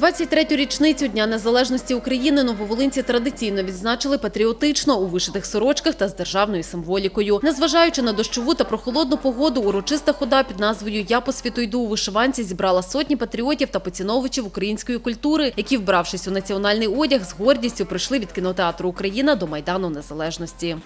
23-ю річницю Дня Незалежності України нововолинці традиційно відзначили патріотично у вишитих сорочках та з державною символікою. Незважаючи на дощову та прохолодну погоду, урочиста хода під назвою Я по світу йду у вишиванці зібрала сотні патріотів та поціновувачів української культури, які, вбравшись у національний одяг, з гордістю прийшли від кінотеатру Україна до Майдану Незалежності.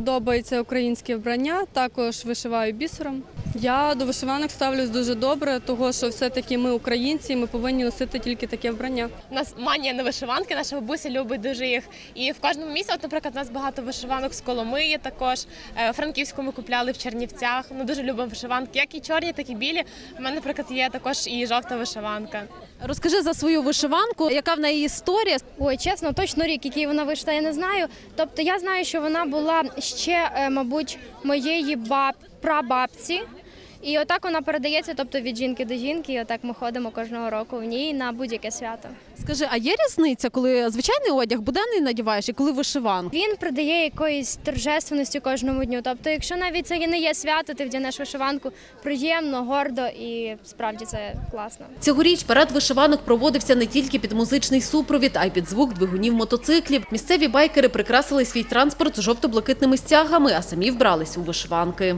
Подобається українське вбрання, також вишиваю бісером. Я до вишиванок ставлюсь дуже добре, того що все-таки ми українці, ми повинні носити тільки таке вбрання. У нас манія на вишиванки, наша бабуся любить дуже їх. І в кожному місці, от, наприклад, у нас багато вишиванок з Коломиї також. Е, Франківську ми купляли в Чернівцях. Ми дуже любимо вишиванки, як і чорні, так і білі. У мене, наприклад, є також і жовта вишиванка. Розкажи за свою вишиванку, яка в неї історія? Ой, чесно, точно рік, який вона вийшла, я не знаю. Тобто я знаю, що вона була ще, е, мабуть, моєї баб... прабабці. І отак вона передається, тобто від жінки до жінки. І отак ми ходимо кожного року в ній на будь-яке свято. Скажи, а є різниця, коли звичайний одяг буденний надіваєш і коли вишиванку? Він придає якоїсь торжественності кожному дню. Тобто, якщо навіть це не є свято, ти вдягнеш вишиванку приємно, гордо і справді це класно. Цьогоріч парад вишиванок проводився не тільки під музичний супровід, а й під звук двигунів мотоциклів. Місцеві байкери прикрасили свій транспорт жовто-блакитними стягами, а самі вбрались у вишиванки.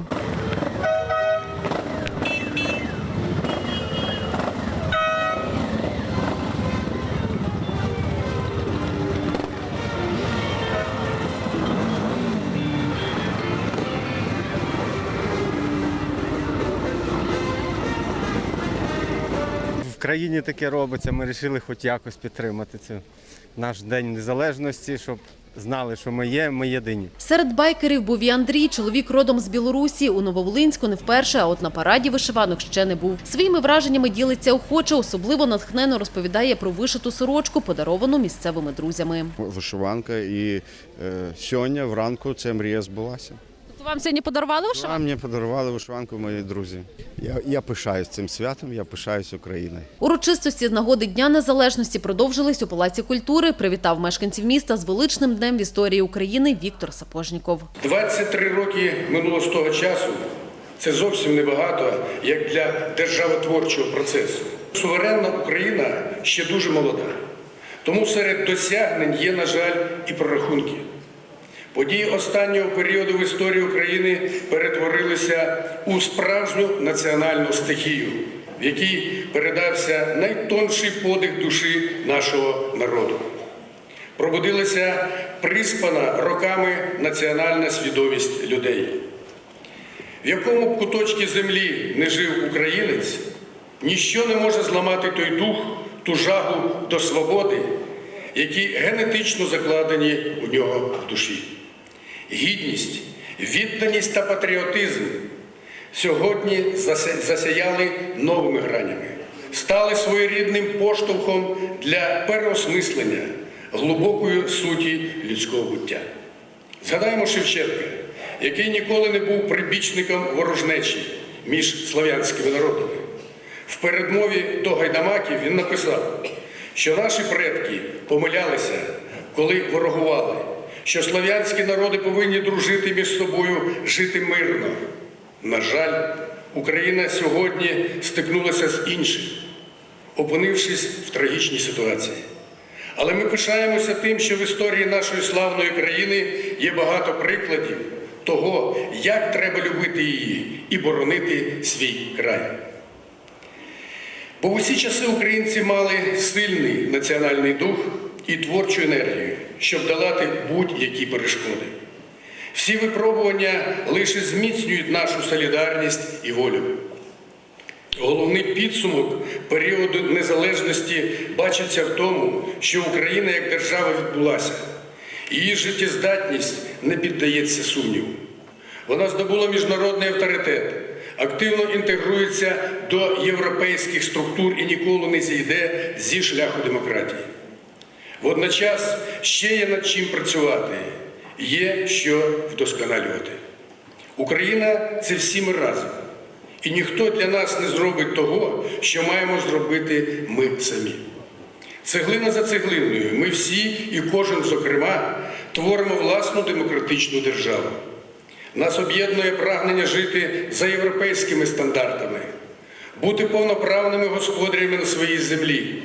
Країні таке робиться. Ми вирішили хоч якось підтримати це наш день незалежності, щоб знали, що ми є, ми єдині. Серед байкерів був і Андрій, чоловік родом з Білорусі. У Нововолинську не вперше, а от на параді вишиванок ще не був. Своїми враженнями ділиться охоче, особливо натхненно розповідає про вишиту сорочку, подаровану місцевими друзями. вишиванка. І е, сьогодні вранку ця мрія збулася. Вам сьогодні подарували А мені подарували вишиванку мої друзі. Я, я пишаюсь цим святом, я пишаюсь Україною. Урочистості з нагоди Дня Незалежності продовжились у Палаці культури. Привітав мешканців міста з величним днем в історії України Віктор Сапожніков. 23 роки минуло з того часу. Це зовсім небагато, як для державотворчого процесу. Суверенна Україна ще дуже молода. Тому серед досягнень є, на жаль, і прорахунки. Події останнього періоду в історії України перетворилися у справжню національну стихію, в якій передався найтонший подих душі нашого народу пробудилася приспана роками національна свідомість людей. В якому б куточці землі не жив українець, ніщо не може зламати той дух, ту жагу до свободи, які генетично закладені у нього в душі. Гідність, відданість та патріотизм сьогодні засяяли новими гранями, стали своєрідним поштовхом для переосмислення глибокої суті людського буття. Згадаємо Шевченка, який ніколи не був прибічником ворожнечі між слав'янськими народами. В передмові до гайдамаків він написав, що наші предки помилялися, коли ворогували, що слав'янські народи повинні дружити між собою, жити мирно. На жаль, Україна сьогодні стикнулася з іншим, опинившись в трагічній ситуації. Але ми пишаємося тим, що в історії нашої славної країни є багато прикладів того, як треба любити її і боронити свій край. Бо усі часи українці мали сильний національний дух і творчу енергію, щоб долати будь-які перешкоди. Всі випробування лише зміцнюють нашу солідарність і волю. Головний підсумок періоду незалежності бачиться в тому, що Україна як держава відбулася. Її життєздатність не піддається сумніву. Вона здобула міжнародний авторитет, активно інтегрується до європейських структур і ніколи не зійде зі шляху демократії. Водночас ще є над чим працювати, є що вдосконалювати. Україна це всі ми разом. І ніхто для нас не зробить того, що маємо зробити ми самі. Цеглина за цеглиною ми всі і кожен, зокрема, творимо власну демократичну державу. Нас об'єднує прагнення жити за європейськими стандартами, бути повноправними господарями на своїй землі.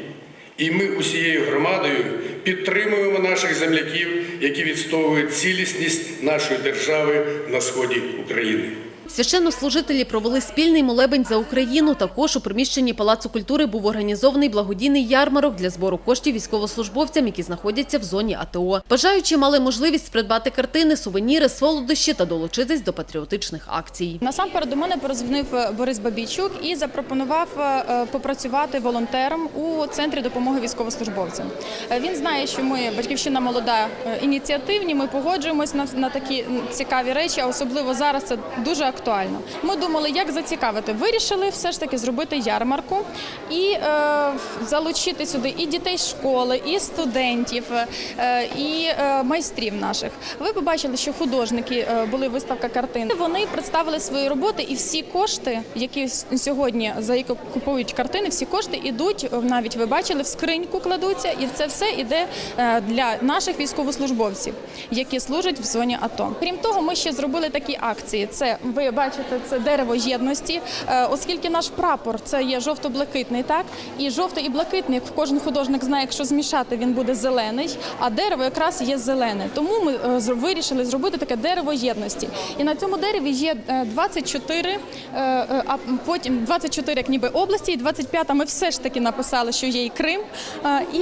І ми усією громадою підтримуємо наших земляків, які відстоюють цілісність нашої держави на сході України. Священнослужителі провели спільний молебень за Україну. Також у приміщенні Палацу культури був організований благодійний ярмарок для збору коштів військовослужбовцям, які знаходяться в зоні АТО. Бажаючі мали можливість придбати картини, сувеніри, солодощі та долучитись до патріотичних акцій. Насамперед до мене перезвонив е, Борис Бабійчук і запропонував е, попрацювати волонтером у центрі допомоги військовослужбовцям. Е, Він знає, що ми батьківщина молода е, ініціативні. Ми погоджуємось на такі цікаві речі, а особливо зараз це дуже актуально. Ми думали, як зацікавити. Вирішили все ж таки зробити ярмарку і е, залучити сюди і дітей школи, і студентів, е, і е, майстрів наших. Ви побачили, що художники е, були виставка картин. Вони представили свої роботи, і всі кошти, які сьогодні за які купують картини, всі кошти йдуть е, навіть ви бачили в скриньку кладуться, і це все йде е, для наших військовослужбовців, які служать в зоні АТО. Крім того, ми ще зробили такі акції. Це ви бачите, це дерево єдності, Е, оскільки наш прапор це є жовто-блакитний, так і жовтий і блакитний. Кожен художник знає, якщо змішати, він буде зелений, а дерево якраз є зелене. Тому ми е, вирішили зробити таке дерево єдності. І на цьому дереві є е, 24, е, а потім 24 як ніби області, і 25 ми все ж таки написали, що є і Крим. І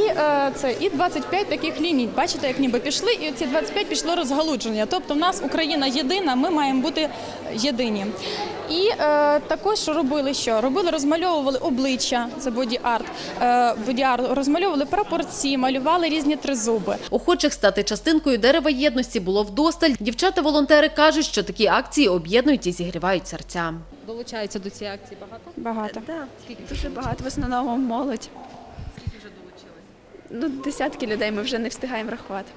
це і 25 таких ліній. Бачите, як ніби пішли, і ці 25 пішло розгалудження. Тобто, в нас Україна єдина, ми маємо бути єдині. І е, також робили що? Робили, розмальовували обличчя, це боді-арт, е, боді-арт, розмальовували прапорці, малювали різні тризуби. Охочих стати частинкою дерева єдності було вдосталь. Дівчата-волонтери кажуть, що такі акції об'єднують і зігрівають серця. Долучаються до цієї акції багато? Багато. Дуже багато, в основному молодь. Скільки вже долучились? Ну, десятки людей ми вже не встигаємо рахувати.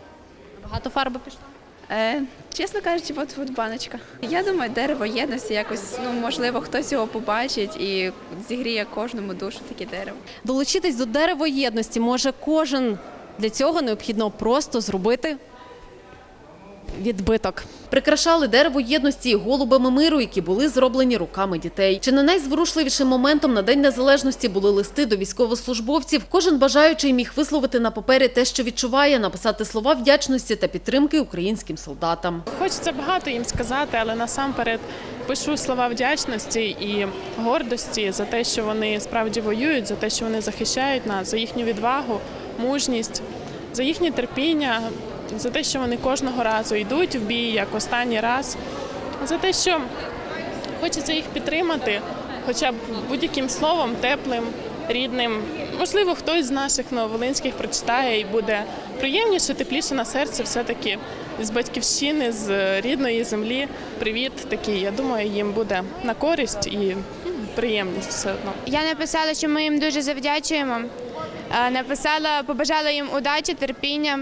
Багато фарби пішло? Е, чесно кажучи, от, от баночка. Я думаю, дерево єдності якось, ну можливо, хтось його побачить і зігріє кожному душу таке дерево. Долучитись до дерево єдності може кожен. Для цього необхідно просто зробити відбиток. Прикрашали дерево єдності і голубами миру, які були зроблені руками дітей. Чи не найзворушливішим моментом на День Незалежності були листи до військовослужбовців. Кожен бажаючий міг висловити на папері те, що відчуває, написати слова вдячності та підтримки українським солдатам. Хочеться багато їм сказати, але насамперед пишу слова вдячності і гордості за те, що вони справді воюють, за те, що вони захищають нас, за їхню відвагу, мужність, за їхнє терпіння, за те, що вони кожного разу йдуть в бій як останній раз, за те, що хочеться їх підтримати, хоча б будь-яким словом, теплим, рідним. Можливо, хтось з наших нововолинських прочитає і буде приємніше, тепліше на серце, все-таки з батьківщини, з рідної землі. Привіт такий. Я думаю, їм буде на користь і приємність все одно. Я написала, що ми їм дуже завдячуємо. Е, Написала, побажала їм удачі, терпіння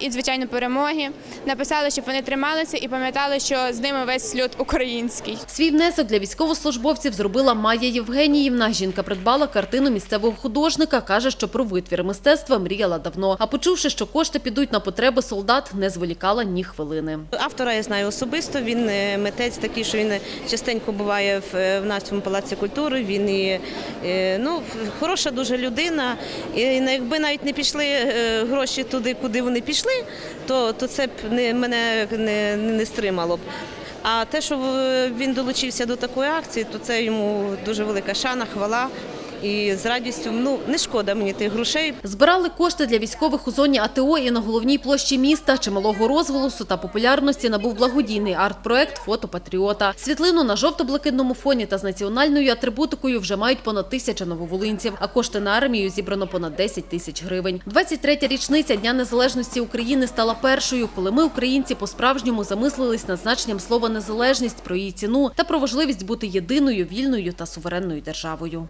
і, звичайно, перемоги. Написала, щоб вони трималися і пам'ятали, що з ними весь люд український. Свій внесок для військовослужбовців зробила Майя Євгеніївна. Жінка придбала картину місцевого художника. Каже, що про витвір мистецтва мріяла давно. А почувши, що кошти підуть на потреби солдат, не зволікала ні хвилини. Автора я знаю особисто. Він е, митець такий, що він частенько буває в, е, в нашому палаці культури. Він і е, ну хороша дуже людина. І якби навіть не пішли е, гроші туди, куди вони пішли, то, то це б не мене не, не стримало б. А те, що він долучився до такої акції, то це йому дуже велика шана, хвала. І з радістю ну не шкода мені тих грошей. Збирали кошти для військових у зоні АТО і на головній площі міста. Чималого розголосу та популярності набув благодійний арт-проект «Фото патріота». Світлину на жовто-блакитному фоні та з національною атрибутикою вже мають понад тисяча нововолинців, а кошти на армію зібрано понад 10 тисяч гривень. 23-я річниця Дня Незалежності України стала першою, коли ми, українці, по-справжньому замислились над значенням слова «незалежність», про її ціну та про важливість бути єдиною, вільною та суверенною державою.